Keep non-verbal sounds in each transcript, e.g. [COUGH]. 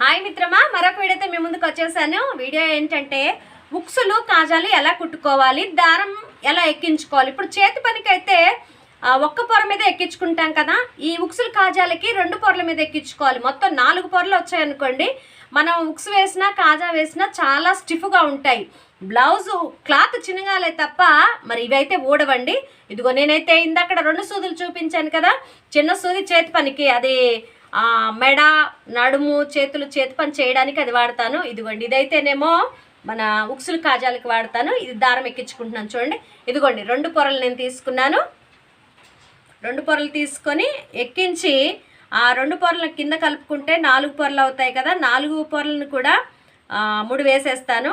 Hi మిత్రమా మరొక వీడియోతో మీ ముందుకు వచ్చేసాను. వీడియో ఏంటంటే ఉక్సులు కాజాలు ఎలా కుట్టుకోవాలి దారం ఎలా ఎక్కించుకోవాలి. ఇప్పుడు చేతి పనికి అయితే ఒక్క పొర మీద ఎక్కించుకుంటాం కదా ఈ ఉక్సులు కాజాలకి రెండు పొరల మీద ఎక్కించుకోవాలి. మొత్తం నాలుగు పొరలు వచ్చాయనుకోండి మనం ఉక్స్ వేసినా కాజా వేసినా చాలా స్టిఫ్గా ఉంటాయి. బ్లౌజ్ క్లాత్ చిన్నగాలే తప్ప మరి ఇవైతే ఊడవండి. ఇదిగో నేనైతే ఇందాక రెండు సూదులు చూపించాను కదా చిన్న సూది చేతి పనికి అది మెడ నడుము చేతులు చేతి పని చేయడానికి అది వాడతాను. ఇదిగోండి ఇదైతేనేమో మన ఉక్సులు కాజాలకి వాడతాను. ఇది దారం ఎక్కించుకుంటున్నాను చూడండి. ఇదిగోండి రెండు పొరలు నేను తీసుకున్నాను. రెండు పొరలు తీసుకొని ఎక్కించి ఆ రెండు పొరలను కింద కలుపుకుంటే నాలుగు పొరలు అవుతాయి కదా నాలుగు పొరలను కూడా మూడు ముడి వేసేస్తాను.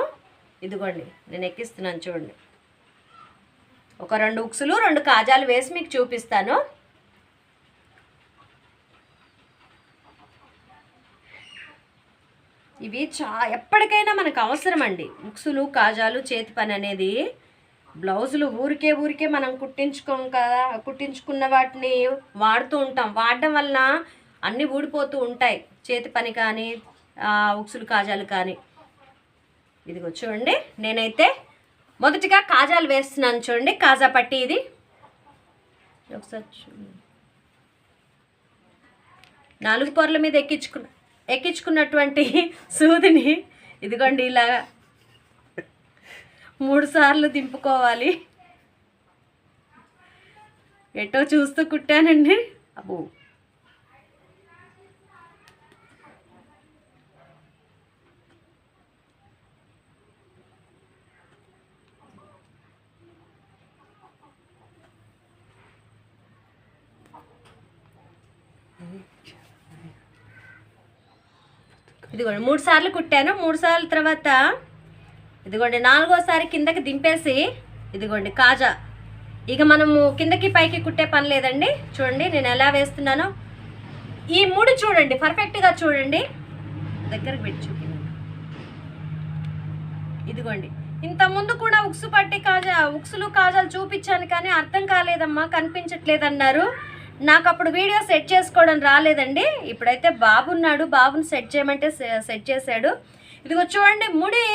ఇదిగోండి నేను ఎక్కిస్తున్నాను చూడండి. ఒక రెండు ఉక్సులు రెండు కాజాలు వేసి మీకు చూపిస్తాను. ఇవి చా ఎప్పటికైనా మనకు అవసరం అండి ముక్సులు కాజాలు చేతి పని అనేది బ్లౌజులు ఊరికే ఊరికే మనం కుట్టించుకోం కదా కుట్టించుకున్న వాటిని వాడుతూ ఉంటాం. వాడడం వలన అన్నీ ఊడిపోతూ ఉంటాయి. చేతి పని కానీ ఉక్సులు కాజాలు కానీ. ఇదిగో చూడండి నేనైతే మొదటిగా కాజాలు వేస్తున్నాను చూడండి. కాజా పట్టి ఇది. ఒకసారి నాలుగు పొరల మీద ఎక్కించుకున్నాను ఎక్కించుకున్నటువంటి సూదిని ఇదిగోండి ఇలా మూడు సార్లు దింపుకోవాలి. ఎటో చూస్తూ కుట్టానండి. అబ్బో. ఇదిగోండి మూడు సార్లు కుట్టాను. మూడు సార్లు తర్వాత ఇదిగోండి నాలుగోసారి కిందకి దింపేసి ఇదిగోండి కాజా. ఇక మనము కిందకి పైకి కుట్టే పని లేదండి. చూడండి నేను ఎలా వేస్తున్నానో. ఈ మూడు చూడండి పర్ఫెక్ట్గా చూడండి. దగ్గరకు పెట్టి ఇదిగోండి ఇంతకుముందు ముందు కూడా ఉక్సు పట్టి కాజా ఉక్సులు కాజాలు చూపించాను కానీ అర్థం కాలేదమ్మా కనిపించట్లేదన్నారు. నాకు అప్పుడు వీడియో సెట్ చేసుకోవడం రాలేదండి. ఇప్పుడైతే బాబు ఉన్నాడు. బాబుని సెట్ చేయమంటే సెట్ చేశాడు. ఇదిగో చూడండి ముడి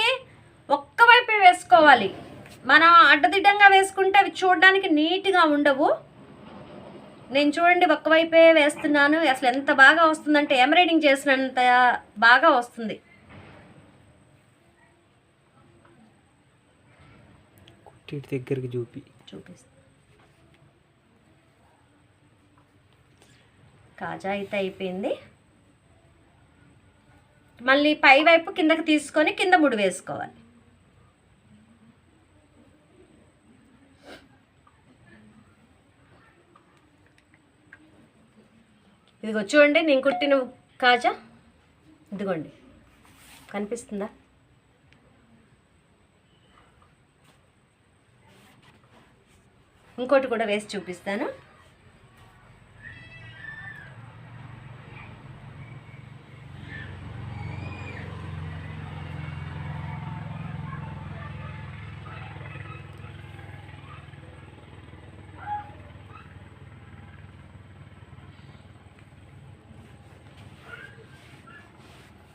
ఒక్క వైపే వేసుకోవాలి. మనం అడ్డదిడ్డంగా వేసుకుంటే అవి చూడడానికి నీట్గా ఉండవు. నేను చూడండి ఒక్క వైపే వేస్తున్నాను. అసలు ఎంత బాగా వస్తుందంటే ఎంబ్రాయిడింగ్ చేసినంత బాగా వస్తుంది. దగ్గరికి చూపి. చూపిస్తాను కాజా అయితే అయిపోయింది. మళ్ళీ పై వైపు కిందకి తీసుకొని కింద ముడి వేసుకోవాలి. ఇదిగో చూడండి నేను కుట్టిన కాజా. ఇదిగోండి. కనిపిస్తుందా? ఇంకోటి కూడా వేసి చూపిస్తాను.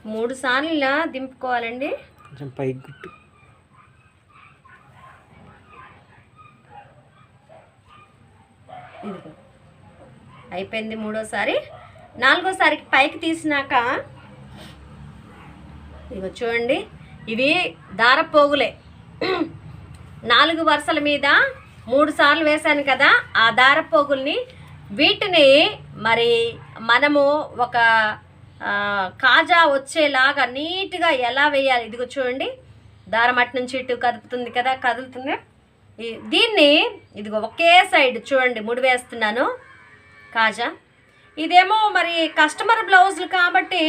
మూడు సార్లు ఇలా దింపుకోవాలండి. కొంచెం పైకి గుట్టు. అయిపోయింది మూడోసారి. నాలుగోసారికి పైకి తీసినాక ఇదిగో చూడండి ఇవి దారపోగులే నాలుగు వరుసల మీద మూడు సార్లు వేశాను కదా ఆ దారపోగుల్ని వీటిని మరి మనము ఒక కాజా వచ్చేలాగా నీట్గా ఎలా వేయాలి? ఇదిగో చూడండి. దారం అటు నుంచి ఇటు కదుపుతుంది కదా కదులుతుంది. దీన్ని ఇదిగో ఒకే సైడ్ చూడండి ముడి వేస్తున్నాను. కాజా. ఇదేమో మరి కస్టమర్ బ్లౌజులు కాబట్టి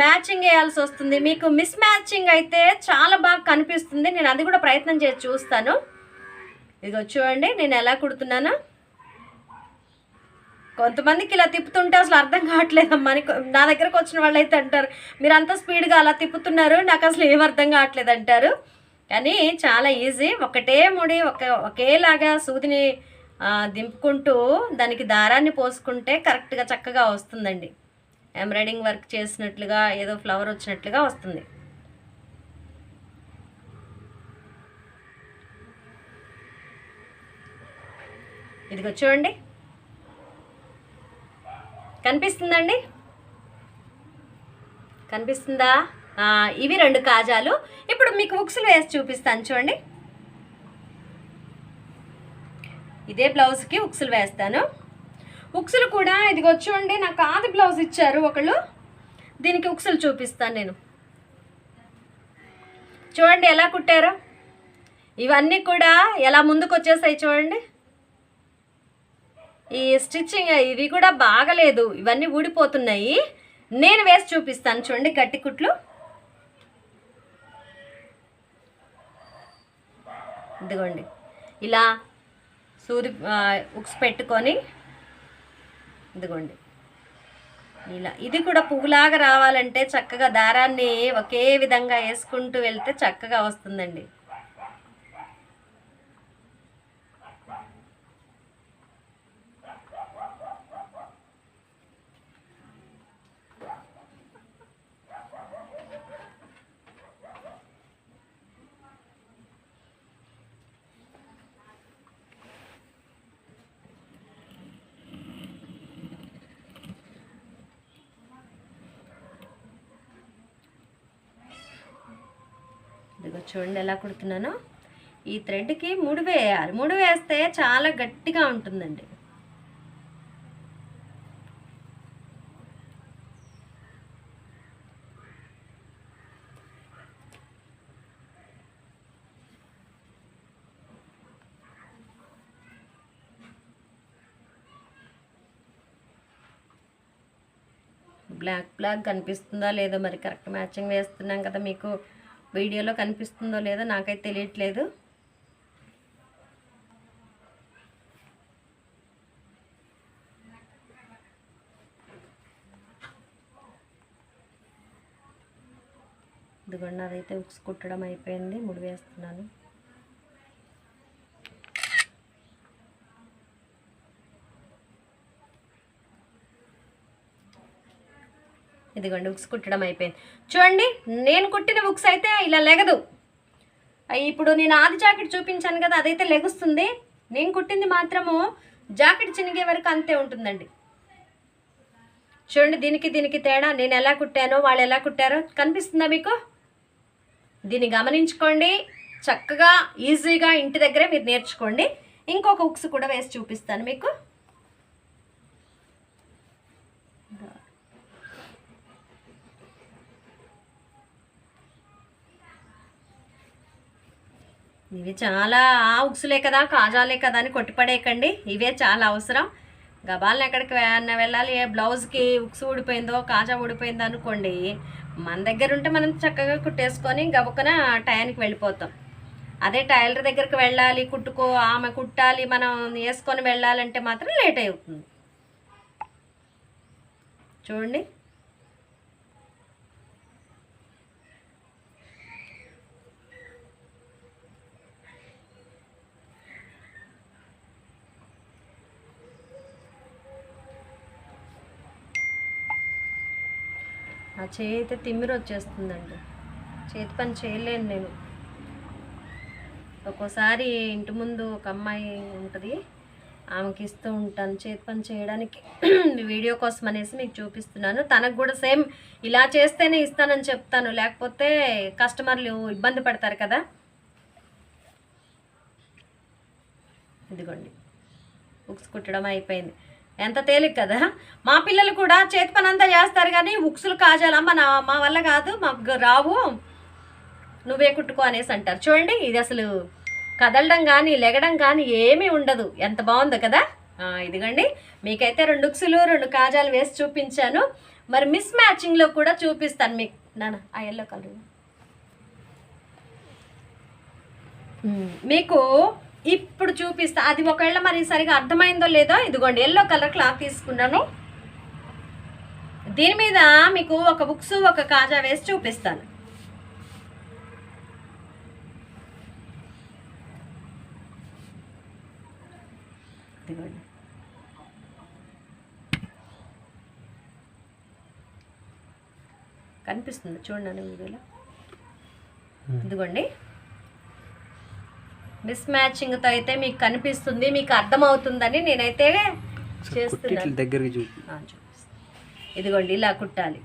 మ్యాచింగ్ వేయాల్సి వస్తుంది. మీకు మిస్ మ్యాచింగ్ అయితే చాలా బాగా కనిపిస్తుంది. నేను అది కూడా ప్రయత్నం చేసి చూస్తాను. ఇదిగో చూడండి నేను ఎలా కుడుతున్నాను. కొంతమందికి ఇలా తిప్పుతుంటే అసలు అర్థం కావట్లేదమ్మా. అని నా దగ్గరకు వచ్చిన వాళ్ళు అయితే అంటారు మీరు అంత స్పీడ్గా అలా తిప్పుతున్నారు నాకు అసలు ఏం అర్థం కావట్లేదు అంటారు. కానీ చాలా ఈజీ. ఒకటే ముడి ఒక ఒకేలాగా సూదిని దింపుకుంటూ దానికి దారాన్ని పోసుకుంటే కరెక్ట్గా చక్కగా వస్తుందండి. ఎంబ్రాయిడింగ్ వర్క్ చేసినట్లుగా ఏదో ఫ్లవర్ వచ్చినట్లుగా వస్తుంది. ఇదిగో చూడండి. కనిపిస్తుందండి? కనిపిస్తుందా? ఇవి రెండు కాజాలు. ఇప్పుడు మీకు ఉక్సులు వేసి చూపిస్తాను చూడండి. ఇదే బ్లౌజ్కి ఉక్సులు వేస్తాను. ఉక్సులు కూడా ఇదిగో చూడండి నాకు ఆది బ్లౌజ్ ఇచ్చారు ఒకళ్ళు. దీనికి ఉక్సులు చూపిస్తాను నేను. చూడండి ఎలా కుట్టారో. ఇవన్నీ కూడా ఎలా ముందుకు వచ్చేసాయి చూడండి. ఈ స్టిచ్చింగ్ ఇవి కూడా బాగలేదు. ఇవన్నీ ఊడిపోతున్నాయి. నేను వేసి చూపిస్తాను చూడండి గట్టి కుట్లు. ఇదిగోండి. ఇలా సూది ఉక్స్ పెట్టుకొని ఇదిగోండి. ఇలా ఇది కూడా పువ్వులాగా రావాలంటే చక్కగా దారాన్ని ఒకే విధంగా వేసుకుంటూ వెళ్తే చక్కగా వస్తుందండి ఇదిగో చూడండి ఎలా కుడుతున్నానో. ఈ థ్రెడ్కి ముడి వేయాలి. ముడి వేస్తే చాలా గట్టిగా ఉంటుందండి. బ్లాక్ బ్లాక్ కనిపిస్తుందా? లేదో మరి కరెక్ట్ మ్యాచింగ్ వేస్తున్నాం కదా మీకు. వీడియోలో కనిపిస్తుందో లేదో నాకైతే తెలియట్లేదు. ఇదిగోండి అదైతే ఉక్స్ కుట్టడం అయిపోయింది. ముడి వేస్తున్నాను ఇదిగోండి ఉక్స్ కుట్టడం అయిపోయింది. చూడండి నేను కుట్టిన ఉక్స్ అయితే ఇలా లెగదు. ఇప్పుడు నేను ఆది జాకెట్ చూపించాను కదా అదైతే లెగుస్తుంది. నేను కుట్టింది మాత్రము జాకెట్ చినిగే వరకు అంతే ఉంటుందండి. చూడండి దీనికి దీనికి తేడా నేను ఎలా కుట్టానో వాళ్ళు ఎలా కుట్టారో కనిపిస్తుందా మీకు? దీన్ని గమనించుకోండి. చక్కగా ఈజీగా ఇంటి దగ్గరే మీరు నేర్చుకోండి. ఇంకొక ఉక్స్ కూడా వేసి చూపిస్తాను మీకు. ఇవి చాలా ఆ ఉక్సులే కదా కాజాలే కదా అని కొట్టిపడేయకండి. ఇవే చాలా అవసరం. గబాలను ఎక్కడికి వే- వెళ్ళాలి. ఏ బ్లౌజ్కి ఉక్సు ఊడిపోయిందో కాజా ఊడిపోయిందో అనుకోండి. మన దగ్గర ఉంటే మనం చక్కగా కుట్టేసుకొని గబుక్కన టయానికి వెళ్ళిపోతాం. అదే టైలర్ దగ్గరికి వెళ్ళాలి కుట్టుకో ఆమె కుట్టాలి మనం వేసుకొని వెళ్ళాలంటే మాత్రం లేట్ అవుతుంది. చూడండి. ఆ చేయి అయితే తిమ్మిరి వచ్చేస్తుందండి. చేతి పని చేయలేను నేను. ఒక్కోసారి ఇంటి ముందు ఒక అమ్మాయి ఉంటుంది ఆమెకి ఇస్తూ ఉంటాను చేతి పని చేయడానికి. [CLEARS THROAT] వీడియో కోసం అనేసి మీకు చూపిస్తున్నాను. తనకు కూడా సేమ్ ఇలా చేస్తేనే ఇస్తానని చెప్తాను. లేకపోతే కస్టమర్లు ఇబ్బంది పడతారు కదా. ఇదిగోండి. బుక్స్ కుట్టడం అయిపోయింది. ఎంత తేలిక కదా? మా పిల్లలు కూడా చేతి పని అంతా చేస్తారు కానీ ఉక్సులు కాజాలమ్మ నా మా వల్ల కాదు మాకు రావు. నువ్వే కుట్టుకో అనేసి అంటారు. చూడండి ఇది అసలు కదలడం కానీ లెగడం కానీ ఏమీ ఉండదు. ఎంత బాగుందో కదా? ఇదిగండి ఇదిగోండి. మీకైతే రెండు ఉక్సులు రెండు కాజాలు వేసి చూపించాను. మరి మిస్ మ్యాచింగ్లో కూడా చూపిస్తాను మీకు. నాన్న ఆ ఎల్లో కలర్ మీకు ఇప్పుడు చూపిస్తా. అది ఒకవేళ మరి సరిగా అర్థమైందో లేదో ఇదిగోండి ఎల్లో కలర్ క్లాత్ తీసుకున్నాను. దీని మీద మీకు ఒక బుక్స్ ఒక కాజా వేసి చూపిస్తాను. ఇదిగోండి. కనిపిస్తుంది చూడండి వీడియోలో. ఇదిగోండి. మిస్ మ్యాచింగ్తో అయితే మీకు కనిపిస్తుంది మీకు అర్థమవుతుందని నేనైతే చేస్తున్నాను. దగ్గరికి చూపిస్తాను ఇదిగోండి ఇలా కుట్టాలి.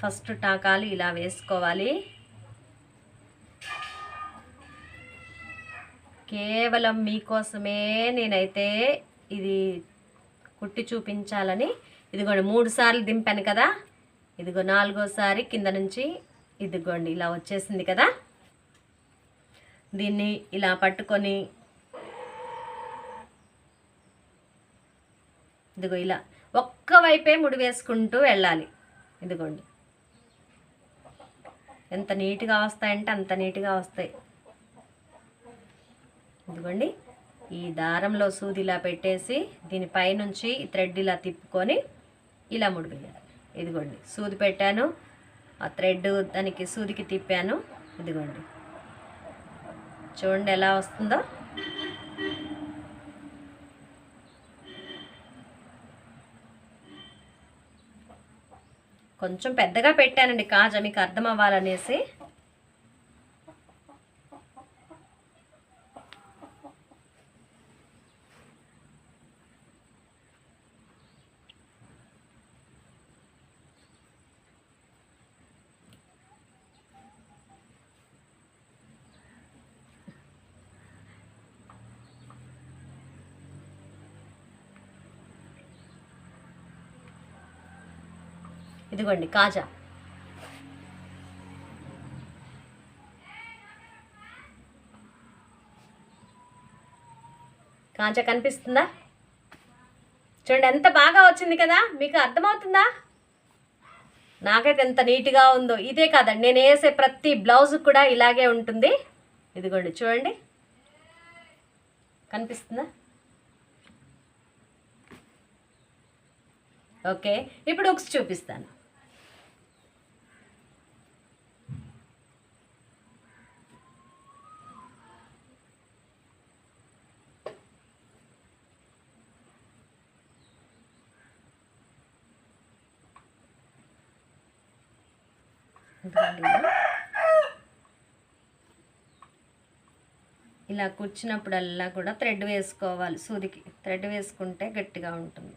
ఫస్ట్ టాకాలు ఇలా వేసుకోవాలి. కేవలం మీకోసమే నేనైతే ఇది కుట్టి చూపించాలని. ఇదిగోండి మూడు సార్లు దింపాను కదా. ఇదిగో నాలుగోసారి కింద నుంచి ఇదిగోండి ఇలా వచ్చేసింది కదా. దీన్ని ఇలా పట్టుకొని ఇదిగో ఇలా ఒక్క వైపే ముడి వేసుకుంటూ వెళ్ళాలి. ఇదిగోండి. ఎంత నీట్గా వస్తాయంటే అంత నీట్గా వస్తాయి. ఇదిగోండి. ఈ దారంలో సూది ఇలా పెట్టేసి దీనిపైనుంచి ఈ థ్రెడ్ ఇలా తిప్పుకొని ఇలా ముడివేయాలి ఇదిగోండి. సూది పెట్టాను. ఆ థ్రెడ్ దానికి సూదికి తిప్పాను. ఇదిగోండి. చూడండి ఎలా వస్తుందో. కొంచెం పెద్దగా పెట్టానండి కాజా మీకు అర్థం అవ్వాలనేసి. ఇదిగోండి కాజా. కాజా కనిపిస్తుందా? చూడండి ఎంత బాగా వచ్చింది కదా మీకు అర్థమవుతుందా? నాకైతే ఎంత నీట్గా ఉందో ఇదే కాదండి నేను వేసే ప్రతి బ్లౌజ్ కూడా ఇలాగే ఉంటుంది. ఇదిగోండి చూడండి. కనిపిస్తుందా? ఓకే ఇప్పుడు ఉక్స్ చూపిస్తాను. ఇలా. కూర్చున్నప్పుడల్లా కూడా థ్రెడ్ వేసుకోవాలి సూదికి థ్రెడ్ వేసుకుంటే గట్టిగా ఉంటుంది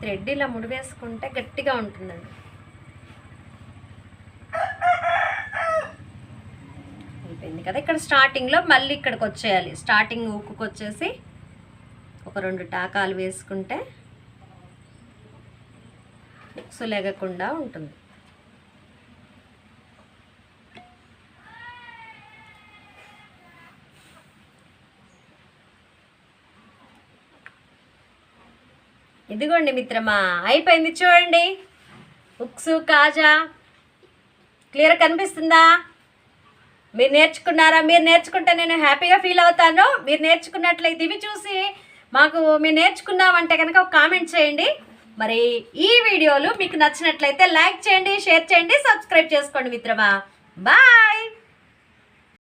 థ్రెడ్ ఇలా ముడివేసుకుంటే గట్టిగా ఉంటుందండి. అయిపోయింది కదా ఇక్కడ స్టార్టింగ్లో మళ్ళీ ఇక్కడికి వచ్చేయాలి. స్టార్టింగ్ ఊకుకి వచ్చేసి ఒక రెండు టాకాలు వేసుకుంటే ఉక్సు లేకుండా ఉంటుంది. ఇదిగోండి మిత్రమా అయిపోయింది చూడండి. ఉక్సు కాజా క్లియర్ కనిపిస్తుందా? మీరు నేర్చుకున్నారా? మీరు నేర్చుకుంటే నేను హ్యాపీగా ఫీల్ అవుతాను. మీరు నేర్చుకున్నట్లయితే ఇవి చూసి మాకు మీరు నేర్చుకున్నామంటే కనుక ఒక కామెంట్ చేయండి. మరి ఈ వీడియోలు మీకు నచ్చినట్లయితే లైక్ చేయండి షేర్ చేయండి సబ్స్క్రైబ్ చేసుకోండి మిత్రమా. బాయ్!